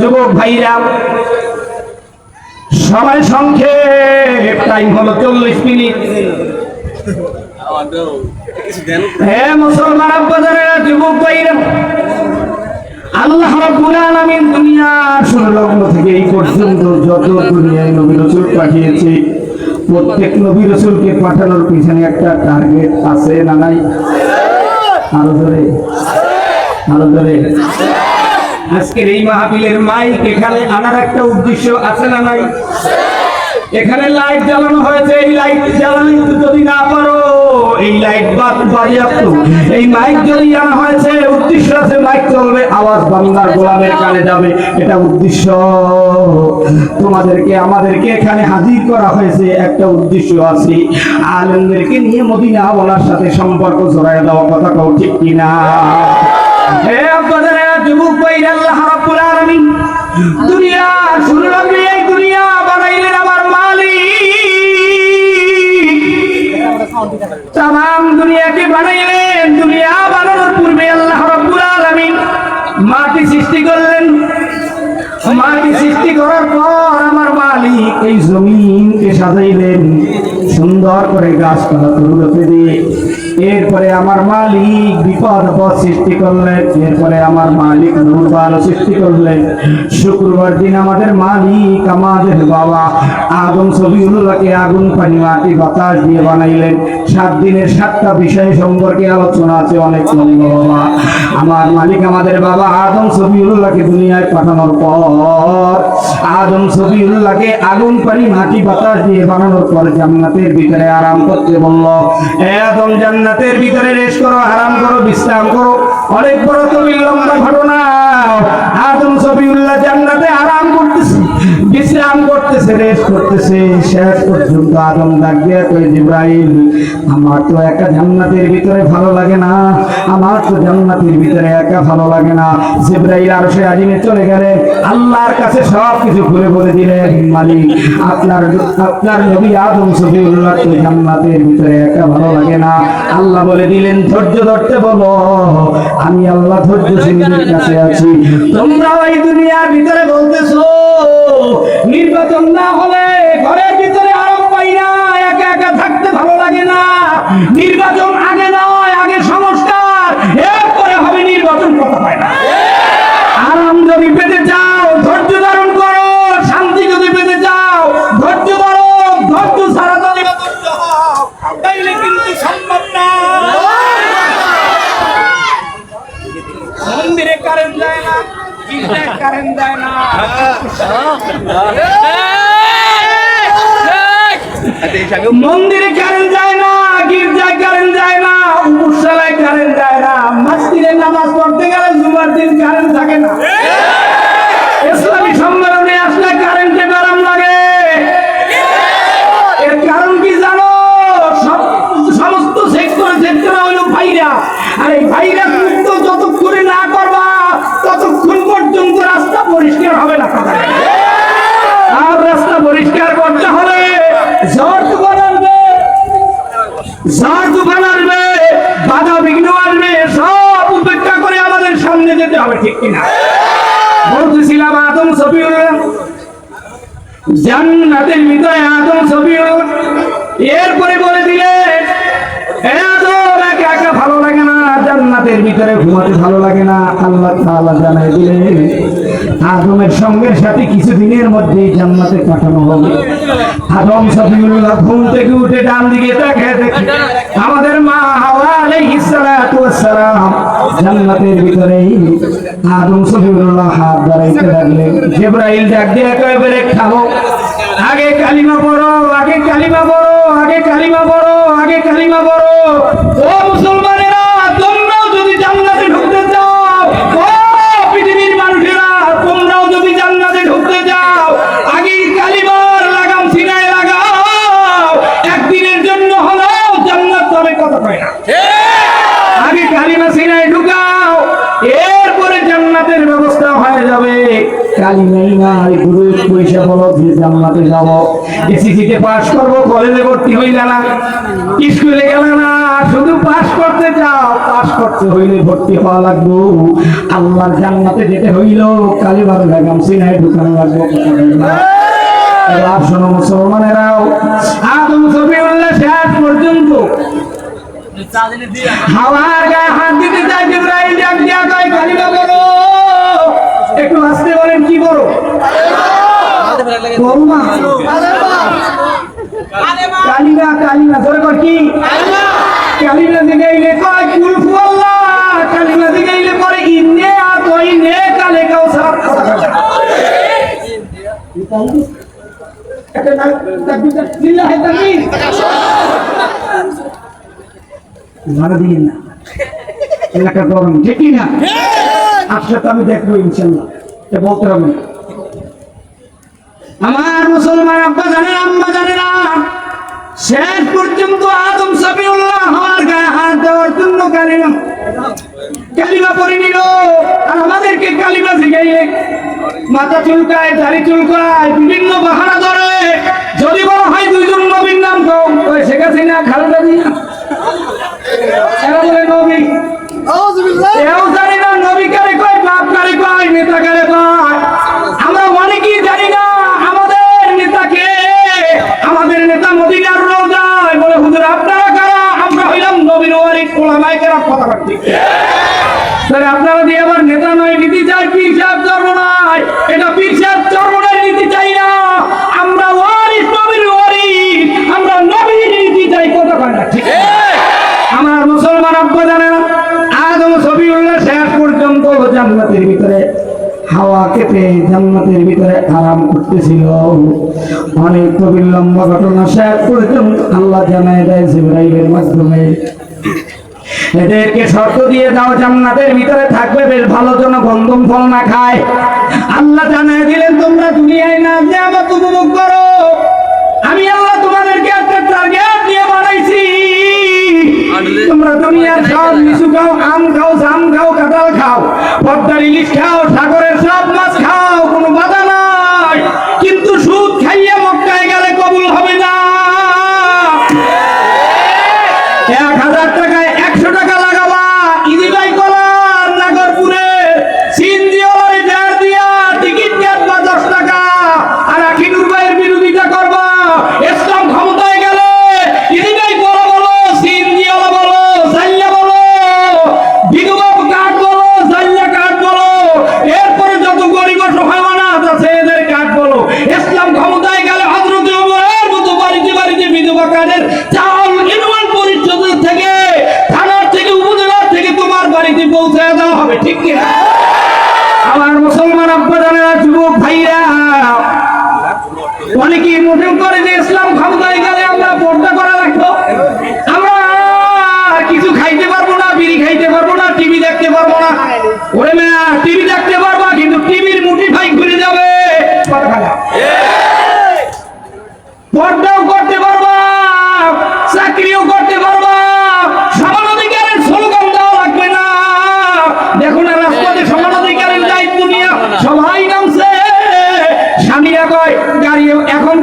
যুবক ভাইরা, সবাই সংক্ষেপ, টাইম হলো চল্লিশ মিনিট। হ্যাঁ মুসলমান আব্বা যারা যুবক ভাইরা, আল্লাহ রাব্বুল আলামিন দুনিয়ার থেকে এই পর্যন্ত যত দুনিয়ায় নবী রাসূল পাঠিয়েছে, প্রত্যেক নবী রাসূলকে পাঠানোর পিছনে একটা টার্গেট আছে না নাই? আরও ধরে আরও ধরে আজকের এই মাহফিলের মাইক এখানে আনার একটা উদ্দেশ্য আছে না নাই? এখানে লাইট জ্বালানো হয়েছে, এই লাইট জ্বালানো যদি না পারো, এই লাইট বাদ বাজেয়াপ্ত এই মাইক যদি আনা হয়েছে, উদ্দেশ্য আছে, মাইক চলবে, আওয়াজ বাংলার গোলামের কানে যাবে, এটা উদ্দেশ্য। তোমাদেরকে, আমাদেরকে এখানে হাজির করা হয়েছে একটা উদ্দেশ্য আছে। আলেমদেরকে নিয়ে মদিনা ওনার সাথে সম্পর্ক জড়াই দেওয়া কথা কও ঠিক কিনা? হে ভাই আল্লাহ রাব্বুল দুনিয়া শুরু লাগবে এই দুনিয়া বানাইলেন আমার মালিক। তাম দুনিয়াকে বানাইলেন, দুনিয়া বানানোর পূর্বে আল্লাহ রাব্বুল মাটি সৃষ্টি করলেন। মাটি সৃষ্টি করার পর আমার মালিক এই জমিনকে সাজাইলেন, সুন্দর করে গাছপালা তরুলতে দিয়ে এরপরে আমার মালিক বিপদ পথ সৃষ্টি করলেন, এরপরে আমার মালিক দুর্বল সৃষ্টি করলেন। শুক্রবার দিন আমাদের মালিক আমাদের বাবা আগুন ছবিগুলোকে আগুন, পানি, মাটি, বাতাস দিয়ে বানাইলেন। সাত দিনের সাতটা বিষয় সম্পর্কে আলোচনা আছে, অনেক বাবা। আমার মালিক আমাদের বাবা আদম ছবিউল্লাহকে দুনিয়ায় পাঠানোর পর, আদম ছবিউল্লাহকে আগুন, পানি, মাটি, বাতাস দিয়ে বানানোর পর জান্নাতের ভিতরে আরাম করতে বলল, এ আদম, জান্নাতের ভিতরে রেস্ট করো, আরাম করো, বিশ্রাম করো। অনেক বড় তুমি লম্বা ঘটনা। আদম সফিউল্লাহ জান্নাতে আরাম করতেছে। বিশ্রাম করতেছে রেস্ট করতেছে, শেষ পর্যন্ত আদম জিব্রাইল, আমার তো একা জান্নাতের ভিতরে ভালো লাগে না, আমার তো জান্নাতের ভিতরে একা ভালো লাগে না। জিব্রাইল আর সে আজিমে চলে আল্লাহর কাছে সব কিছু খুলে বলে আপনার আপনার নবী আদম সফিউল্লাহ তো জান্নাতের ভিতরে একা ভালো লাগে না। আল্লাহ বলে দিলেন, ধৈর্য ধরতে বলো, আমি আল্লাহ ধৈর্য ধৈর্যশীলদের কাছে আছি। তোমরা এই দুনিয়ার ভিতরে বলতেছো নির্বাচন না হলে ঘরের ভিতরে আরাম পাই না একা একা থাকতে ভালো লাগে না। নির্বাচন আগে নয় আগে সংস্কার এরপরে হবে নির্বাচন কথা পায় না আরাম যদি পেতে চাও ধৈর্য ধারণ করো শান্তি যদি পেতে চাও ধৈর্য ধরো ধৈর্য ছাড়া তো নির্বাচন হও। তাইলে কিন্তু সম্ভব না মন্দিরে কারেন্ট যায় না গির্জায় কারেন্ট যায় না মন্দিরে কারেন্ট যায় না, গির্জায় কারেন্ট যায় না উপসালায় কারেন্ট যায় না, মসজিদে নামাজ পড়তে গেলে জুমার দিন কারেন্ট থাকে না ইসলামী সম্মেলনে আসলে কারেন্টে গরম লাগে এর কারণ কি জানো সব- সমস্ত সেক্টরে সেক্টরে হলো ভাইরাস আর এই ভাইরাস মুক্ত যতক্ষণে না করবা ততক্ষণ পর্যন্ত রাস্তা পরিষ্কার হবে না কথা আর রাস্তা পরিষ্কার করতে হলে ঝড় তুফান আসবে ঝড় তুফান আসবে বাধা বিঘ্ন আসবে সব উপেক্ষা করে আমাদের সামনে যেতে হবে ঠিক কিনা বলতেছিলাম সফিউল্লাহ জান্নাতের ভিতরে আদম সফিউল এরপরে বলে দিলেন "হে আদম, একা একা ভালো লাগে না জান্নাতের ভিতরে ঘুমাতে ভালো লাগে না, আল্লাহ তাআলা জানাই দিলেন, আদমের সঙ্গের সাথে কিছুদিনের মধ্যেই জান্নাতে পাঠানো হবে। আদম সফিউল্লাহ ঘুম থেকে উঠে ডান দিকে তাকে দেখে, আমাদের মা হাওয়া আলাইহিস সালাতু ওয়াস সালাম জান্নাতের ভিতরে আদম সফিউল্লাহ হাত দাঁড়াইতে লাগলেন। জিব্রাইল ডাক দিয়ে একেবারে খাব, আগে কালিমা পড়ো, আগে কালিমা পড়ো, আগে কালিমা পড়ো, আগে কালিমা পড়ো। ও মুসলমানেরা এরপরে জান্নাতের ব্যবস্থা হয়ে যাবে। কালি নেই গ্রুপ পয়সা বলো যে জান্নাতে যাব। এসিসিতে পাস করব, কলেজে ভর্তি হইলে না স্কুলে গেলে না, শুধু পাস করতে যাও। পাস করতে হইলে ভর্তি হওয়া লাগবো। আল্লাহর জান্নাতে যেতে হইল কালিবার বেগম সিনাই ঢুকানো লাগবো। এবার শোনো মুসলমানেরাও, আদম সফিউল্লাহ শেষ পর্যন্ত হাওয়ার গায়ে হাত দিতে চাই জিব্রাইল ডাক দিয়া কয় কালিমা করো। একটু আসতে বলেন কি করো করুমা কালিমা কালিমা ধরে কর কি? কালিমা দিগাইলে কয় কুলফু আল্লাহ কালিমা পরে ইন্নে আর কই নে কালে সারা একটা তাকবীর লিল্লাহি তাকবীর। আমাদেরকে কালিমা শিখাইলে মাথা চুলকায়, দাড়ি চুলকায়, বিভিন্ন বাহানা ধরে, যদি বলা হয় দুইজন নবীর নাম কম শেখ হাসিনা, খালেদা জিয়া এরা বলে নবী এও জানি না নবী কারে কয় বাপ কারে কয় নেতা কারে কয় আমরা অনেকেই জানি না আমাদের নেতাকে আমাদের নেতা মদিনার রোজায় বলে হুজুর আপনারা কারা আমরা হইলাম নবীর ওয়ারিস ওলামায়ে কেরাম কথা কাটছি তাহলে আপনারা দিয়ে আবার নেতা নয়, নীতি চাই পীর সাহেব নয়। এটা পীর সাহেব নীতি চাই না। আমরা ওয়ারিস, নবীর ওয়ারিস। আমরা নবীর নীতি চাই, কথা কয় না, ঠিক আমার মুসলমান আব্বা জানে না। আদম সবিউল্লাহ শেষ পর্যন্ত জান্নাতের ভিতরে হাওয়া কেটে জান্নাতের ভিতরে আরাম করতেছিল। অনেক তো বিলম্ব ঘটনা শেষ পর্যন্ত আল্লাহ জানায় দেয় জিব্রাইলের মাধ্যমে। এদেরকে শর্ত দিয়ে দাও জান্নাতের ভিতরে থাকবে বেশ ভালো জন্য গন্ধম ফল না খায়। আল্লাহ জানায় দিলেন তোমরা দুনিয়ায় না যে আমার উপভোগ করো। আমি আল্লাহ তোমাদেরকে একটা টার্গেট দিয়ে বানাইছি। তোমরা দুনিয়ার সব কিছু খাও আম খাও জাম খাও কাঁঠাল খাও পদ্মার ইলিশ খাও সাগরের সব মাছ খাও কোনো বাধা নাই কিন্তু সুদ খাইয়ে মক্কায় গেলে কবুল হবে না এক হাজার টাকায় একশো টাকা লাগাবা ইদিবাই কলার নাগরপুরে সিন্দিওয়ালারে দেড় দিয়া টিকিট কাটবা দশ টাকা আর আখিনুর ভাইয়ের বিরোধিতা করবা ইসলাম ক্ষমতায় গেলে ইদিবাই কলা বলো সিন্দিওয়ালা বলো জাল্লা বলো বিধবা কাঠ বলো জাল্লা কাঠ বলো এরপরে যত গরিব সহায় অনাথ আছে এদের কাঠ বলো ইসলাম ক্ষমতায় গেলে হজরত ওমরের মতো বাড়িতে বাড়িতে চাল ইউনিয়ন পরিষদের থেকে, থানার থেকে, উপজেলার থেকে তোমার বাড়িতে পৌঁছে দেওয়া হবে, ঠিক কি আমার মুসলমান আব্বাদানেরা যুবক ভাইরা অনেকেই মনে করে যে ইসলাম ক্ষমতায় গেলে আমরা পর্দা করা লাগবো। আমরা কিছু খাইতে পারব না, বিড়ি খাইতে পারব না, টিভি দেখতে পারব না। ওরে মেয়া টিভি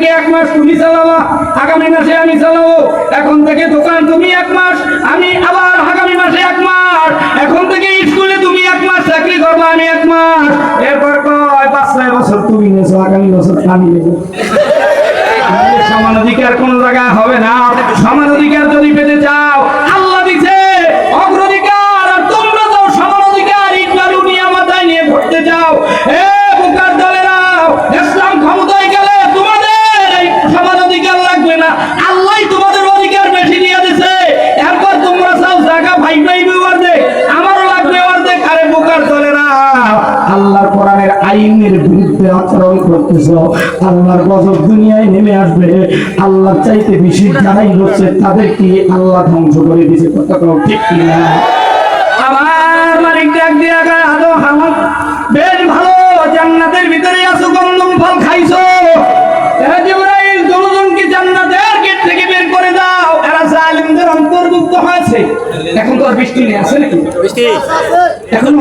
থেকে এক মাস তুমি চালাবা, আগামী মাসে আমি চালাবো। এখন থেকে দোকান তুমি এক মাস, আমি আবার আগামী মাসে এক মাস। এখন থেকে স্কুলে তুমি এক মাস, চাকরি করবা আমি এক মাস। এরপর কয়, পাঁচ, ছয় বছর তুমি নেছো আগামী বছর আমি নেব সমান অধিকার কোন জায়গায় হবে না। সমান অধিকার যদি পেতে চাও আল্লাহ দিছে অগ্রাধিকার আর তোমরা তো সমান অধিকার ইটবালু নিয়ে মাথায় নিয়ে ঘুরতে চাও এ বুকার দলেরাও ইসলাম ক্ষমতায় গেলে তোমাদের এই সমান অধিকার লাগবে না আল্লাহ তোমাদের অধিকার বেশি দিয়ে দিছে এরপর তোমরা চাও জায়গা ভাই ভাই অর্ধেক আমারও লাগবে অর্ধেক আরে বুকার দলেরা আল্লাহর কোরআনের আইনের বিরুদ্ধে আচরণ করতেছ আল্লাহর গজব দুনিয়ায় নেমে আসবে আল্লাহর চাইতে বেশি যারাই হচ্ছে তাদেরকে আল্লাহ ধ্বংস করে দিছে কথা ঠিক কিনা আমার মালিক ডাক দিয়া গায় আদো বেশ ভালো জান্নাতের ভিতরে আছো গন্ধম ফল খাইছো। জিবরাইল দুজনকে জান্নাতের গেট থেকে বের করে দাও? এরা জালিমদের অন্তর্ভুক্ত হয়েছে। এখন তো আর বৃষ্টি নেই আছে নাকি? বৃষ্টি। এখন